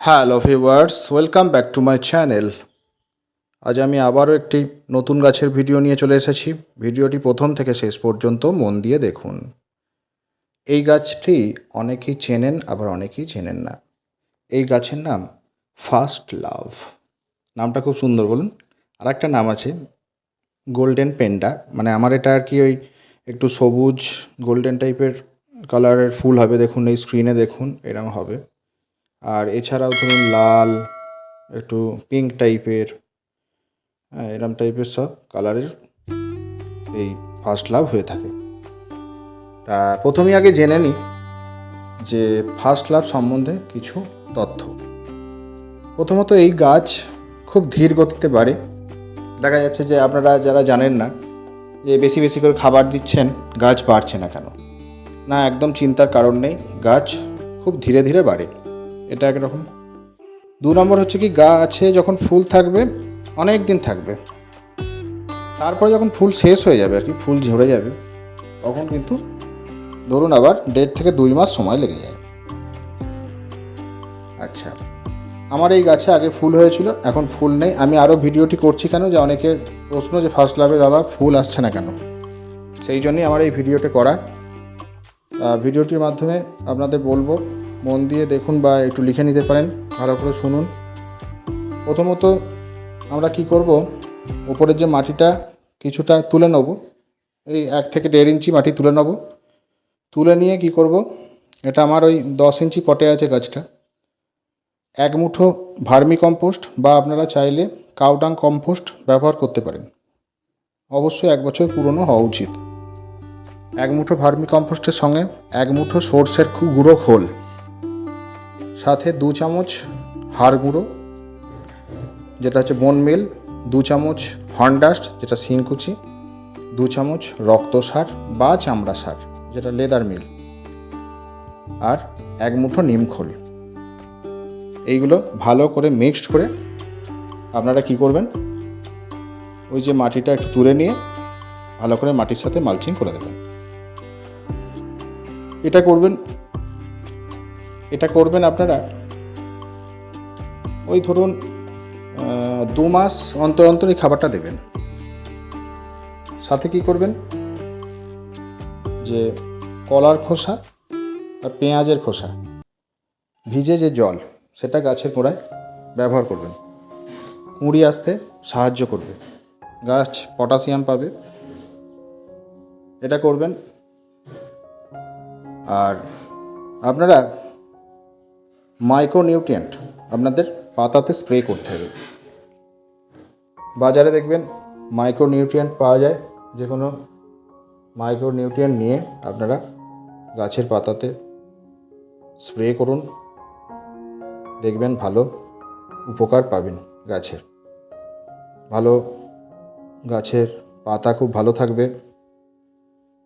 Hello viewers welcome back to my channel আজ আমি আবারও একটি নতুন গাছের ভিডিও নিয়ে চলে এসেছি। ভিডিওটি প্রথম থেকে শেষ পর্যন্ত মন দিয়ে দেখুন। এই গাছটি অনেকেই চেনেন, আবার অনেকেই চেনেন না। এই গাছের নাম ফার্স্ট লাভ নামটা খুব সুন্দর, বলুন। আর একটা নাম আছে গোল্ডেন পেন্ডা মানে আমার এটা আর কি ওই একটু সবুজ গোল্ডেন টাইপের কালারের ফুল হবে। দেখুন, এই স্ক্রিনে দেখুন এরকম হবে। আর এছাড়াও ধরুন লাল, একটু পিঙ্ক টাইপের হ্যাঁ এরম টাইপের সব কালারের এই ফার্স্ট লাভ হয়ে থাকে। তা প্রথমেই আগে জেনে নিই যে ফার্স্ট লাভ সম্বন্ধে কিছু তথ্য। প্রথমত এই গাছ খুব ধীর গতিতে বাড়ে। দেখা যাচ্ছে যে আপনারা যারা জানেন না যে বেশি বেশি করে খাবার দিচ্ছেন, গাছ বাড়ছে না কেন? না একদম চিন্তার কারণ নেই, গাছ খুব ধীরে ধীরে বাড়ে। এটা একরকম। দু নম্বর হচ্ছে কি, গাছে যখন ফুল থাকবে, অনেক দিন থাকবে। তারপরে যখন ফুল শেষ হয়ে যাবে আর কি, ফুল ঝরে যাবে, তখন কিন্তু ধরুন আবার দেড় থেকে দুই মাস সময় লেগে যায়। আচ্ছা আমার এই গাছে আগে ফুল হয়েছিল, এখন ফুল নেই। আমি আরও ভিডিওটি করছি কেন, যে অনেকের প্রশ্ন যে ফার্স্ট লাভে দাদা ফুল আসছে না কেন? সেই জন্যই আমার এই ভিডিওটি করা। ভিডিওটির মাধ্যমে আপনাদের বলব মন দিয়ে দেখুন বা একটু লিখে নিতে পারেন, ভালো করে শুনুন। প্রথমত আমরা কি করব উপরের যে মাটিটা কিছুটা তুলে নেব, এই এক থেকে দেড় ইঞ্চি মাটি তুলে নেব। তুলে নিয়ে কি করব, এটা আমার ওই দশ ইঞ্চি পটে আছে গাছটা। এক মুঠো ভার্মি কম্পোস্ট বা আপনারা চাইলে কাউডাং কম্পোস্ট ব্যবহার করতে পারেন। অবশ্যই এক বছর পুরনো হওয়া উচিত। এক মুঠো ভার্মি কম্পোস্টের সঙ্গে এক মুঠো সর্ষের খুব গুঁড়ো খোল। সাথে দু চামচ হাড় গুঁড়ো, যেটা হচ্ছে বোন মিল দু চামচ হর্নডাস্ট যেটা শিংকুচি দু চামচ রক্ত সার বা চামড়া সার, যেটা লেদার মিল আর এক মুঠো নিমখোল এইগুলো ভালো করে মিক্সড করে আপনারা কি করবেন? ওই যে মাটিটা একটু তুলে নিয়ে ভালো করে মাটির সাথে মালচিং করে দেবেন। এটা করবেন এটা করবেন আপনারা? ওই ধরুন দু মাস অন্তর অন্তর এই খাবারটা দেবেন। সাথে কি করবেন? যে কলার খোসা আর পেঁয়াজের খোসা। ভিজে যে জল, সেটা গাছের গোড়ায় ব্যবহার করবেন। কুঁড়ি আসতে সাহায্য করবে। গাছ পটাশিয়াম পাবে। এটা করবেন। আর আপনারা মাইক্রোনিউট্রিয়েন্ট আপনাদের পাতাতে স্প্রে করতে হবে। বাজারে দেখবেন মাইক্রোনিউট্রিয়েন্ট পাওয়া যায়। যে কোনো মাইক্রোনিউট্রিয়েন্ট নিয়ে আপনারা গাছের পাতাতে স্প্রে করুন। দেখবেন ভালো উপকার পাবেন গাছের। ভালো গাছের পাতা খুব ভালো থাকবে।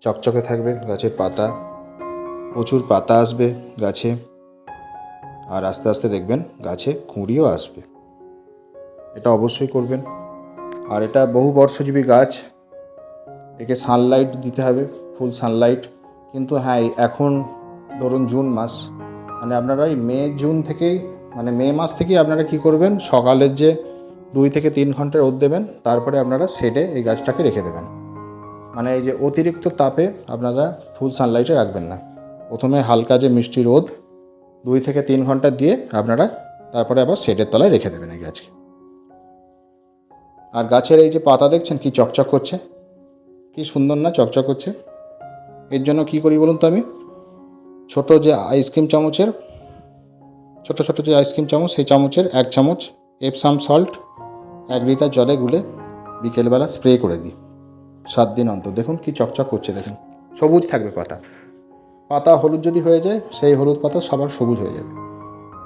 চকচকে থাকবে গাছের পাতা। প্রচুর পাতা আসবে গাছে। আর আস্তে আস্তে দেখবেন গাছে কুঁড়িও আসবে। এটা অবশ্যই করবেন। আর এটা বহু বর্ষজীবী গাছ। একে সানলাইট দিতে হবে ফুল সানলাইট কিন্তু হ্যাঁ এখন ধরুন জুন মাস মানে আপনারা এই মে, জুন থেকেই মানে মে মাস থেকেই আপনারা কি করবেন? সকালের যে দুই থেকে তিন ঘণ্টা রোদ দেবেন, তারপরে আপনারা শেডে এই গাছটাকে রেখে দেবেন। মানে এই যে অতিরিক্ত তাপে আপনারা ফুল সানলাইটে রাখবেন না। প্রথমে হালকা যে মিষ্টি রোদ দুই থেকে তিন ঘণ্টা দিয়ে আপনারা তারপরে আবার শেডের তলায় রেখে দেবেন এই গাছকে। আর গাছের এই যে পাতা দেখছেন, কি চকচক করছে? কি সুন্দর না চকচক করছে? এর জন্য কি করি বলুন তো আমি? ছোট যে আইসক্রিম চামচের, ছোট ছোট যে আইসক্রিম চামচ, সেই চামচের এক চামচ এপসাম সল্ট এক লিটার জলে গুলে বিকেলবেলা স্প্রে করে দিই। সাত দিন অন্তর। দেখুন কি চকচক করছে, দেখুন। সবুজ থাকবে পাতা। পাতা হলুদ যদি হয়ে যায়, সেই হলুদ পাতা সবার সবুজ হয়ে যাবে।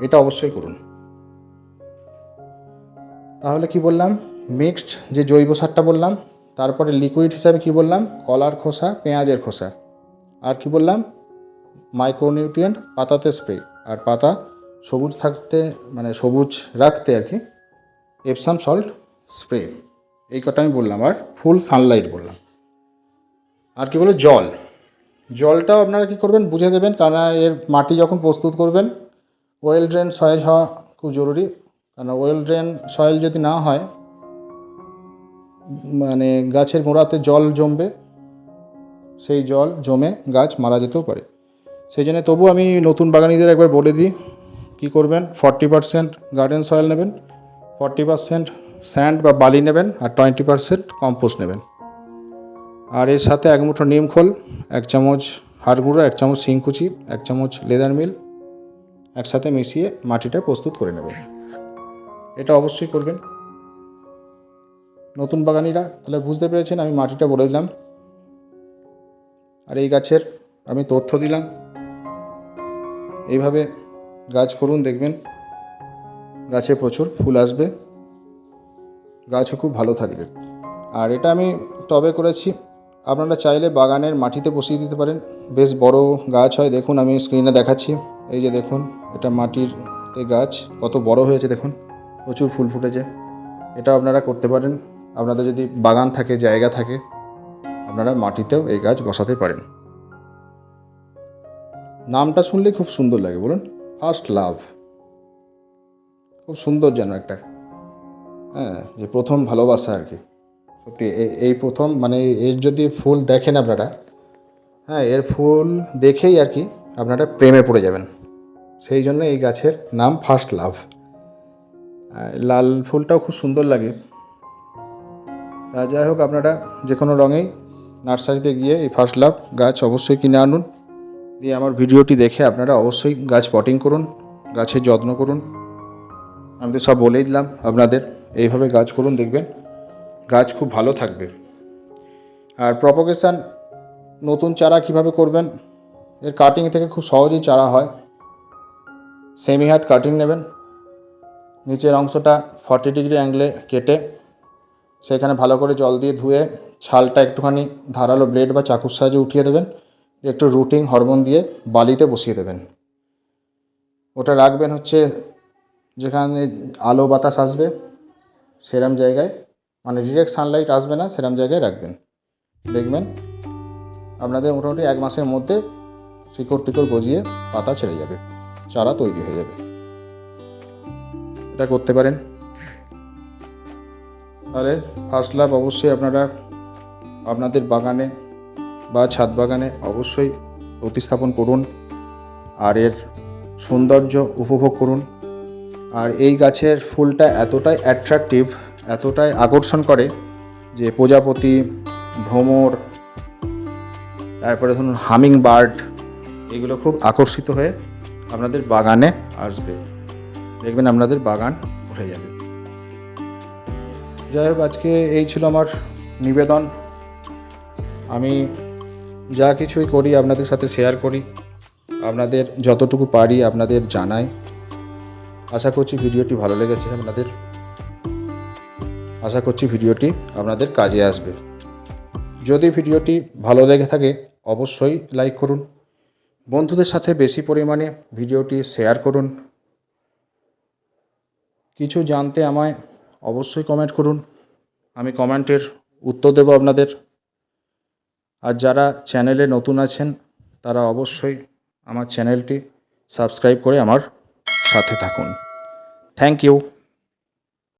এটা অবশ্যই করুন। তাহলে কি বললাম? মিক্সড যে জৈব সারটা বললাম, তারপরে লিকুইড হিসাবে কি বললাম? কলার খোসা, পেঁয়াজের খোসা। আর কি বললাম? মাইক্রোনিউট্রিয়েন্ট পাতাতে স্প্রে আর পাতা সবুজ থাকতে মানে সবুজ রাখতে আর কি এপসাম সল্ট স্প্রে এই কটা আমি বললাম। আর ফুল সানলাইট বললাম। আর কি বলে জল। জলটাও আপনারা কি করবেন, বুঝে দেবেন কারণ এর মাটি যখন প্রস্তুত করবেন ওয়েল ড্রেন সয়েজ হওয়া খুব জরুরি। কারণ ওয়েল ড্রেন সয়েল যদি না হয় মানে গাছের গোড়াতে জল জমবে, সেই জল জমে গাছ মারা যেতেও পারে। সেই জন্য তবু আমি নতুন বাগানিদের একবার বলে দিই, কী করবেন ফর্টি পারসেন্ট গার্ডেন সয়েল নেবেন ফর্টি পারসেন্ট স্যান্ড বা বালি নেবেন, আর টোয়েন্টি পারসেন্ট কম্পোস্ট নেবেন। আর এর সাথে এক মুঠো নিম খোল, এক চামচ হাড় গুঁড়ো, এক চামচ শিংকুচি এক চামচ লেদার মিল, একসাথে মিশিয়ে মাটিটা প্রস্তুত করে নেবেন এটা অবশ্যই করবেন। নতুন বাগানিরা তাহলে বুঝতে পেরেছেন, আমি মাটিটা বলে দিলাম। আর এই গাছের আমি তথ্য দিলাম। এইভাবে গাছ করুন, দেখবেন গাছে প্রচুর ফুল আসবে। গাছও খুব ভালো থাকবে। আর এটা আমি টবে করেছি। আপনারা চাইলে বাগানের মাটিতে বসিয়ে দিতে পারেন। বেশ বড় গাছ হয়, দেখুন আমি স্ক্রিনে দেখাচ্ছি। এই যে দেখুন, এটা মাটির এই গাছ, কত বড় হয়েছে দেখুন, প্রচুর ফুল ফুটেছে। এটা আপনারা করতে পারেন, আপনাদের যদি বাগান থাকে, জায়গা থাকে, আপনারা মাটিতেও এই গাছ বসাতে পারেন। নামটা শুনলে খুব সুন্দর লাগে, বলুন। ফার্স্ট লাভ খুব সুন্দর যেন একটা হ্যাঁ যে প্রথম ভালোবাসা আর কি। সত্যি এই প্রথম মানে এর যদি ফুল দেখেন আপনারা হ্যাঁ এর ফুল দেখেই আর কি আপনারা প্রেমে পড়ে যাবেন। সেই জন্য এই গাছের নাম ফার্স্ট লাভ লাল ফুলটাও খুব সুন্দর লাগে। যাই হোক, আপনারা যে কোনো রঙেই নার্সারিতে গিয়ে এই ফার্স্ট লাভ গাছ অবশ্যই কিনে আনুন। দিয়ে আমার ভিডিওটি দেখে আপনারা অবশ্যই গাছ পটিং করুন গাছের যত্ন করুন। আমি তো সব বলেই দিলাম আপনাদের, এইভাবে গাছ করুন, দেখবেন গাছ খুব ভালো থাকবে। আর প্রপোগেশান নতুন চারা কীভাবে করবেন? এর কাটিং থেকে খুব সহজেই চারা হয়। সেমি হার্ট কাটিং নেবেন। নিচের অংশটা ফর্টি ডিগ্রি অ্যাঙ্গেলে কেটে সেখানে ভালো করে জল দিয়ে ধুয়ে ছালটা একটুখানি ধারালো ব্লেড বা চাকুর সাহায্যে উঠিয়ে দেবেন। একটু রুটিং হরমোন দিয়ে বালিতে বসিয়ে দেবেন। ওটা রাখবেন হচ্ছে যেখানে আলো বাতাস আসবে সেরম জায়গায়। মানে ডিরেক্ট সানলাইট আসবে না, সেরম জায়গায় রাখবেন। দেখবেন আপনাদের মোটামুটি এক মাসের মধ্যে শিকড় টিকড় গজিয়ে পাতা ছেড়ে যাবে, চারা তৈরি হয়ে যাবে। এটা করতে পারেন। তাহলে ফার্স্ট লাভ অবশ্যই আপনারা আপনাদের বাগানে বা ছাদ বাগানে অবশ্যই প্রতিস্থাপন করুন, আর এর সৌন্দর্য উপভোগ করুন। আর এই গাছের ফুলটা এতটাই অ্যাট্রাকটিভ এতটাই আকর্ষণ করে যে প্রজাপতি, ভ্রমর, তারপরে ধরুন হামিং বার্ড এগুলো খুব আকর্ষিত হয়ে আপনাদের বাগানে আসবে। দেখবেন আপনাদের বাগান উঠে যাবে। যাই হোক, আজকে এই ছিল আমার নিবেদন। আমি যা কিছুই করি আপনাদের সাথে শেয়ার করি। আপনাদের যতটুকু পারি আপনাদের জানাই। আশা করছি ভিডিওটি ভালো লেগেছে আপনাদের। আশা করছি ভিডিওটি আপনাদের কাজে আসবে। যদি ভিডিওটি ভালো লেগে থাকে, অবশ্যই লাইক করুন। বন্ধুদের সাথে বেশি পরিমাণে ভিডিওটি শেয়ার করুন। কিছু জানতে আমায় অবশ্যই কমেন্ট করুন। আমি কমেন্টের উত্তর দেবো আপনাদের। আর যারা চ্যানেলে নতুন আছেন, তারা অবশ্যই আমার চ্যানেলটি সাবস্ক্রাইব করে আমার সাথে থাকুন। Thank you.